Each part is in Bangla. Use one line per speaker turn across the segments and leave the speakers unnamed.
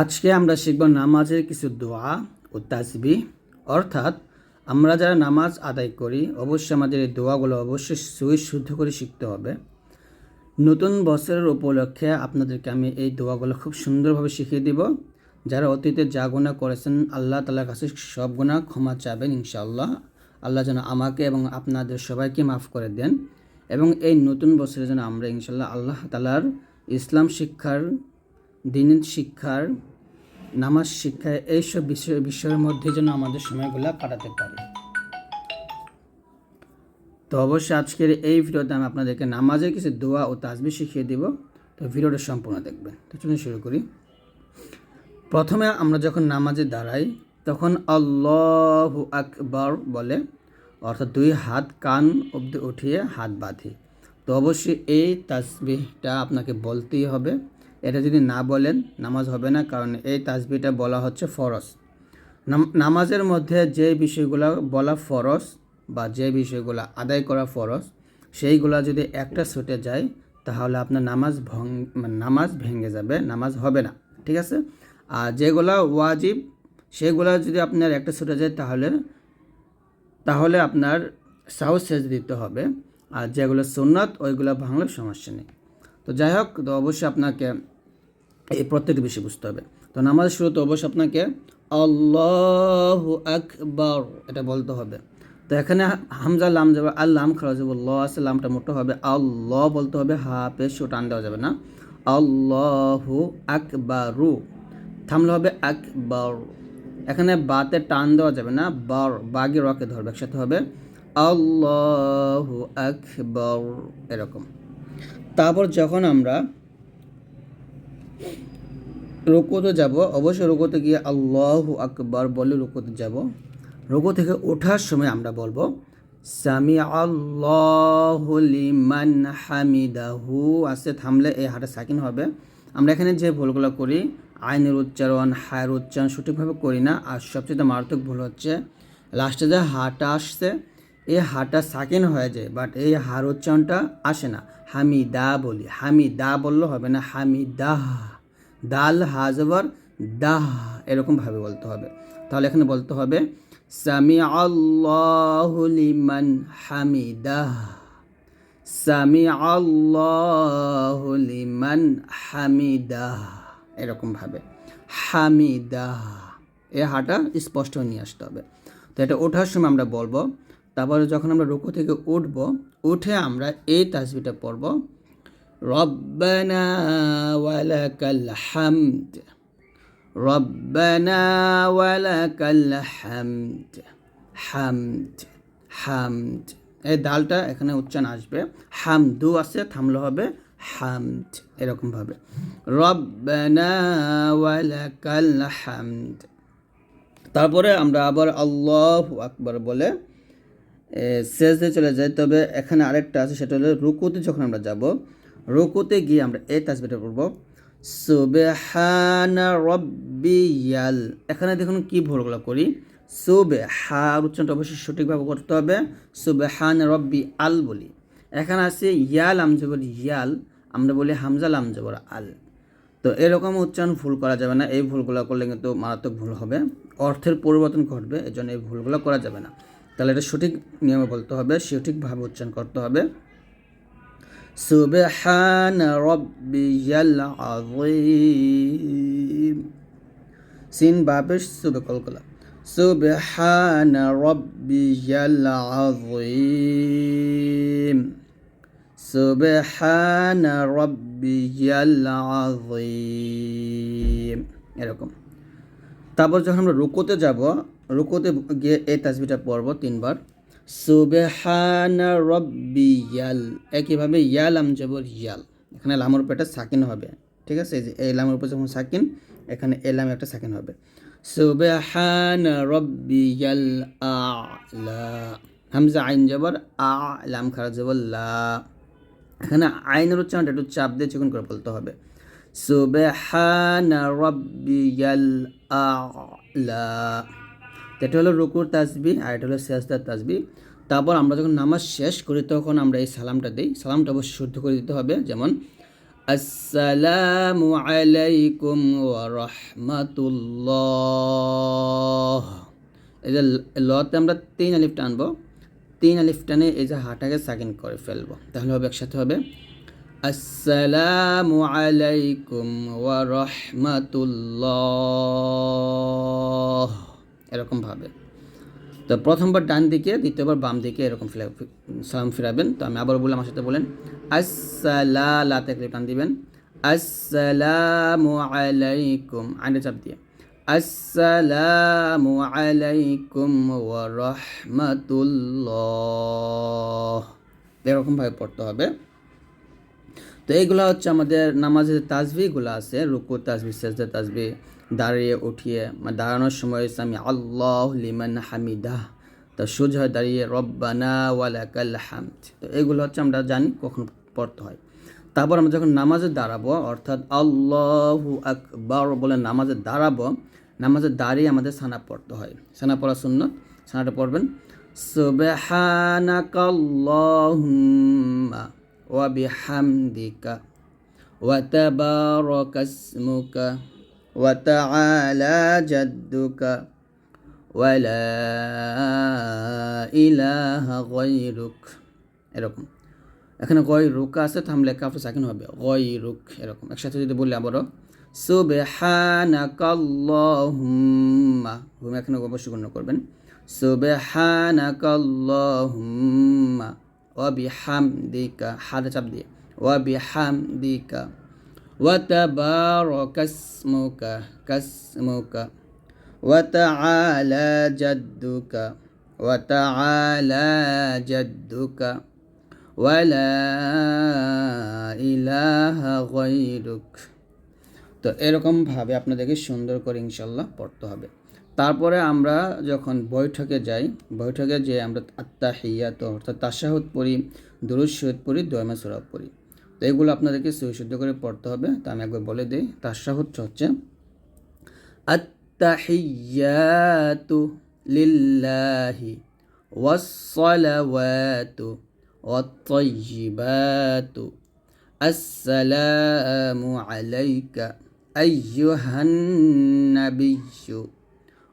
আজকে আমরা শিখব নামাজের কিছু দোয়া ও তাসবি। অর্থাৎ আমরা যারা নামাজ আদায় করি, অবশ্যই আমাদের এই দোয়াগুলো অবশ্যই সুই শুদ্ধ করে শিখতে হবে। নতুন বছরের উপলক্ষে আপনাদেরকে আমি এই দোয়াগুলো খুব সুন্দরভাবে শিখিয়ে দিব। যারা অতীতে যা গুণা করেছেন, আল্লাহ তালার কাছে সব গুণা ক্ষমা চাবেন ইনশাআল্লাহ। আল্লাহ যেন আমাকে এবং আপনাদের সবাইকে মাফ করে দেন। এবং এই নতুন বছরের যেন আমরা ইনশাল্লাহ আল্লাহ তালার ইসলাম শিক্ষার দিনের শিক্ষার, নামাজ শিক্ষায় এইসব বিষয় বিষয়ের মধ্যে যেন আমাদের সময়গুলো কাটাতে পারি। তো অবশ্যই আজকের এই ভিডিওতে আমি আপনাদেরকে নামাজের কিছু দোয়া ও তাজবি শিখিয়ে দিব। তো ভিডিওটা সম্পূর্ণ দেখবেন। তো চলুন শুরু করি। প্রথমে আমরা যখন নামাজে দাঁড়াই, তখন আল্লাহ আকবর বলে, অর্থাৎ দুই হাত কান অবধি উঠিয়ে হাত বাঁধি। তো অবশ্যই এই তাসবিহটা আপনাকে বলতেই হবে। এটা যদি না বলেন, নামাজ হবে না, কারণ এই তাসবিটা বলা হচ্ছে নাম- নামাজের মধ্যে যে বিষয়গুলো বলা ফরজ বা যে বিষয়গুলো আদায় করা ফরজ, সেইগুলো যদি একটা ছুটে যায়, তাহলে আপনার নামাজ ভং মানে নামাজ ভেঙে যাবে, নামাজ হবে না, ঠিক আছে? আর যেগুলো ওয়াজিব, সেগুলো যদি আপনার একটা ছুটে যায়, তাহলে তাহলে আপনার সাহস সেজ দিতে হবে। আর যেগুলো সুন্নত, ওইগুলো ভাঙলে সমস্যা নেই। তো যাই হোক, তো অবশ্যই আপনাকে এই প্রত্যেকটি বিষয় বুঝতে হবে। তো নামাজের শুরুতে অবশ্যই আপনাকে আল্লাহ আকবর এটা বলতে হবে। তো এখানে হামজা লাম যাবে আর লাম খাওয়া যাবে ল আছে লামটা মোটো হবে। আল্লাহ বলতে হবে হা পেশ টান দেওয়া যাবে না। আল্লাহু আকবারু, থামলে হবে আকবর। এখানে বাতে টান দেওয়া যাবে না, বর, বাগি, রকে ধরবে, একসাথে হবে আল্লাহু আকবর, এরকম। তারপর যখন আমরা রুকুতে যাব, অবশ্যই রুকুতে গিয়ে আল্লাহ আকবর বলে রুকুতে যাব। রুকু থেকে ওঠার সময় আমরা বলব সামি আল্লাহ লিমান হামিদাহু। আসে থামলে এই হাটা সাকিন হবে। আমরা এখানে যে ভুলগুলো করি, আইনের উচ্চারণ, হায়ের উচ্চারণ সঠিকভাবে করি না। আর সবচেয়ে মারাত্মক ভুল হচ্ছে লাস্টে যে হাটা আসছে, এই হাটা সাকিন হয়ে যায় বাট এই হার উচ্চারণটা আসে না। হামিদা বলি। হামিদা বললে হবে না, হামিদাহ। দাল হাজবর দাহ এরকমভাবে বলতে হবে। তাহলে এখানে বলতে হবে সামি লিমান হামিদাহ। সামি লিমান হামিদাহ। এরকমভাবে। হামিদাহ। এ হাটা স্পষ্ট নিয়ে আসতে হবে। তো এটা ওঠার সময় আমরা বলব, তারপরে যখন আমরা রুকু থেকে উঠবো, উঠে আমরা এই তাসবিটা পড়ব রব্বানা ওয়ালাকাল হামদ রব্বানা ওয়ালাকাল হামদ হামদ হামদ এই দালটা এখানে উচ্চারণ আসবে। হামদু আছে, থামলে হবে হামদ রব্বানা ওয়ালাকাল হামদ। তারপরে আমরা আবার আল্লাহ আকবার বলে সেজদে চলে যাই তবে এখানে আরেকটা আছে, সেটা হলো রুকুতে যখন আমরা যাব রুকুতে গিয়ে আমরা এই তাসবিটা পড়ব। সুবেহানা রব্বিয়াল। এখানে দেখুন কি ভুলগুলো করি। সুবে হার উচ্চারণটা অবশ্যই সঠিকভাবে করতে হবে। সুবেহান রব্বি আল বলি। এখানে আছে ইয়াল আমজবর ইয়াল। আমরা বলি হামজাল আমজবর আল। তো এরকম উচ্চারণ ভুল করা যাবে না। এই ভুলগুলো করলে কিন্তু মারাত্মক ভুল হবে। অর্থের পরিবর্তন ঘটবে। এই জন্য এই ভুলগুলো করা যাবে না। তাহলে এটা সঠিক নিয়মে বলতে হবে। সঠিকভাবে উচ্চারণ করতে হবে। সুবহান রব্বিয়াল আযীম সিন বাপেশ সুবে কলকলা। সুবহান রব্বিয়াল আযীম সুবহান রব্বিয়াল আযীম এরকম। তারপর যখন আমরা রুকোতে যাব, রুকোতে গিয়ে এই তাসবিটা পড়ব তিনবার। সুবেহানা রব্বিয়াল একইভাবে ইয়াল আম জবর ইয়াল। এখানে লামর একটা সাকিন হবে। ঠিক আছে? এই লামের উপর যখন সাকিন, এখানে এই লামে একটা সাকিন হবে। সুবেহানা রব্বিয়াল আলা। হামজা আইন জবর আ, লাম খারা জবর লা। এখানে আইনের উচ্চারণটা একটু চাপ দিয়ে চিকন করে বলতে হবে। সুবহানা রব্বিয়াল আলা। এটা হলো রুকুর তাসবি আর এটা হলো সেজদার তাসবি। তারপর আমরা যখন নামাজ শেষ করি, তখন আমরা এই সালামটা দিই। সালামটা অবশ্যই শুদ্ধ করে দিতে হবে। যেমন, আসসালামু আলাইকুম ওয়া রাহমাতুল্লাহ। এই যে লতে আমরা তিন আলিফ টানবো। তিন আলিফ টানে এই যে হাটাকে সাকিন করে ফেলব। তাহলে হবে একসাথে হবে, আসসালামু আলাইকুম ওয়া রাহমাতুল্লাহ। এরকমভাবে তো প্রথমবার ডান দিকে, দ্বিতীয়বার বাম দিকে এরকম সালাম ফিরাবেন। তো আমি আবার বললাম, আমার সাথে বলেন আসসালা লাতে টান দিবেন। আসসালামু আলাইকুম আইনে চাপ দিয়ে। আসসালামু আলাইকুম এরকমভাবে পড়তে হবে। তো এইগুলো হচ্ছে আমাদের নামাজের তাজবিগুলো আছে, রুকু, তাজবি, সেজদা, তাজবি, দাঁড়িয়ে উঠিয়ে মানে দাঁড়ানোর সময় আমি, আল্লাহ লিমান হামিদা তো সোজা দাঁড়িয়ে, রব্বানা ওয়ালাকাল হামদ। তো এগুলো হচ্ছে আমরা জানি কখন পড়তে হয়। তারপর আমরা যখন নামাজে দাঁড়াবো, অর্থাৎ আল্লাহু আকবর বলে নামাজে দাঁড়াবো, নামাজে দাঁড়িয়ে আমাদের সানা পড়তে হয়। সানা পড়া শূন্য সানাটা পড়বেন, সুবহানাকাল্লাহুম্মা। ওয়া বিহামদিকা ওয়া তাবারাকা ইসমুকা ওয়া তাআলা জাদ্দুকা ওয়া লা ইলাহা গায়রুক এরকম। এখানে গয় রুক আছে থামলে কাফে সাকিন হবে। গয় রুক এরকম। একসাথে যদি বলি আবারও, সুবহানাকাল্লাহুম্মা। হুম এখানে অবশ্যই গণ্য করবেন। সুবহানাকাল্লাহুম্মা। বিহামদিকা ওয়া তাবারাকা ইসমুকা কাসমুকা ওয়া তাআলা জাদ্দুকা ওয়া তাআলা জাদ্দুকা ওয়ালা ইলাহা গায়রুক তো এরকমভাবে আপনাদেরকে সুন্দর করে ইনশাল্লাহ পড়তে হবে। তারপরে আমরা যখন বৈঠকে যাই বৈঠকে যে আমরা আত্মা হিয়াত অর্থাৎ তাসাহুদ পড়ি দুরুদ শহীদ পড়ি দয়মা সুরাব পড়ি তো এগুলো আপনাদেরকে সুশুদ্ধ করে পড়তে হবে তা আমি একবার বলে দিই তাসাহুদ হচ্ছে আত্তাহিয়াতু লিল্লাহি ওয়াসসালাওয়াতু والطيبات السلام عليك أيها النبي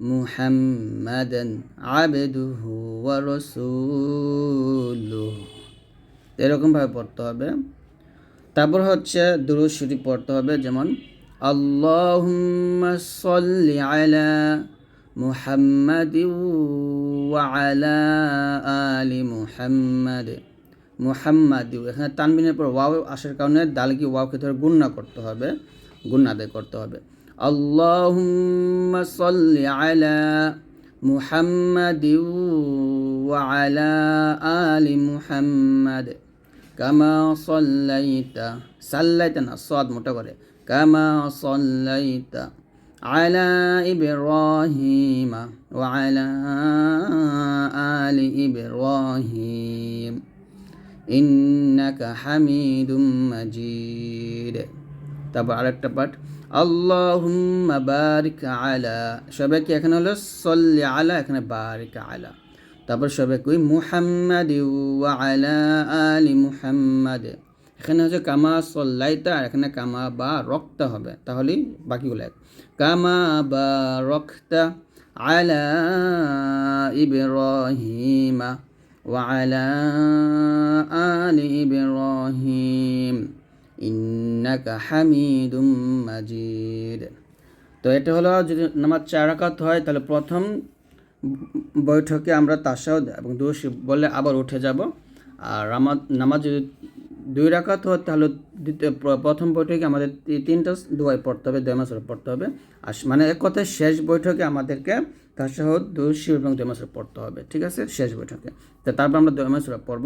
محمدا عبده ورسوله এরকমভাবে পড়তে হবে তারপর হচ্ছে দুরুদ শরীফ পড়তে হবে যেমন আল্লাহুম্মা সাল্লি আলা মুহাম্মাদ ওয়ালা আলি মুহাম্মাদ মুহাম্মাদ এখানে তানবিনের পর ওয়াও আসার কারণে দালকি ওয়াওকে ধরে গুন্না করতে হবে গুন্না আদায় করতে হবে اللهم صل على محمد وعلى آل محمد. كما صليت صليت الصاد متقرة كما صليت على إبراهيم وعلى آل إبراهيم. إنك حميد مجيد. তারপর আরেকটা পাঠ, আল্লাহুম্মা বারিক আলা। সবাই কি এখানে হলো? সল্লি আলা, এখানে বারিক আলা। তারপর সবাই কই? মুহাম্মাদ ওয়া আলা আলি মুহাম্মাদ। এখানে হচ্ছে কামা সল্লাইতা, আর এখানে কামা বা রক্ত হবে। তাহলে বাকিগুলো এক। কামা বা রক্ত আলা ইব্রাহিমা, ওয়া আলা আলি ইব্রাহিম। ইন্নাকা হামিদুম মাজিদ। তো এটা হলো যদি নামাজ চারাকাত হয়, তাহলে প্রথম বৈঠকে আমরা তাসাউদ এবং দোষ বলে আবার উঠে যাব। আর নামাজ যদি দুই রাকাত হয়, তাহলে দ্বিতীয় প্রথম বৈঠকে আমাদের তিনটা দোয়াই পড়তে হবে, দুই মাসের পড়তে হবে। আর মানে এক কথায় শেষ বৈঠকে আমাদেরকে তাসাহুদ দোষী এবং দুই মাসের পড়তে হবে, ঠিক আছে? শেষ বৈঠকে। তো তারপর আমরা দুই মাসের পড়ব।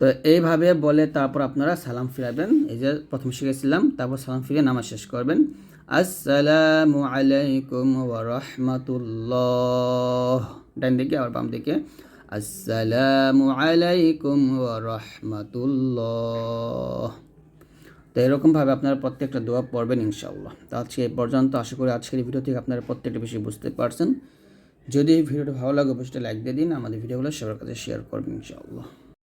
তো এইভাবে বলে তারপর আপনারা সালাম ফিরাবেন। এই যে প্রথম শিখেছিলাম তারপর সালাম ফিরে নামাজ শেষ করবেন। আসসালামু আলাইকুম ওয়া রাহমাতুল্লাহ। ডান দিকে, আবার বাম দিকে। আসসালামু আলাইকুম ওয়া রাহমাতুল্লাহ। তো এরকমভাবে আপনারা প্রত্যেকটা দোয়া পড়বেন ইনশাআল্লাহ। তো আজকে এই পর্যন্ত, আশা করি আজকের ভিডিও থেকে আপনারা প্রত্যেকটা বিষয় বুঝতে পারছেন। যদি এই ভিডিওটা ভালো লাগে, অবশ্যই লাইক দিয়ে দিন, আমাদের ভিডিওগুলো সবার কাছে শেয়ার করবেন ইনশাআল্লাহ।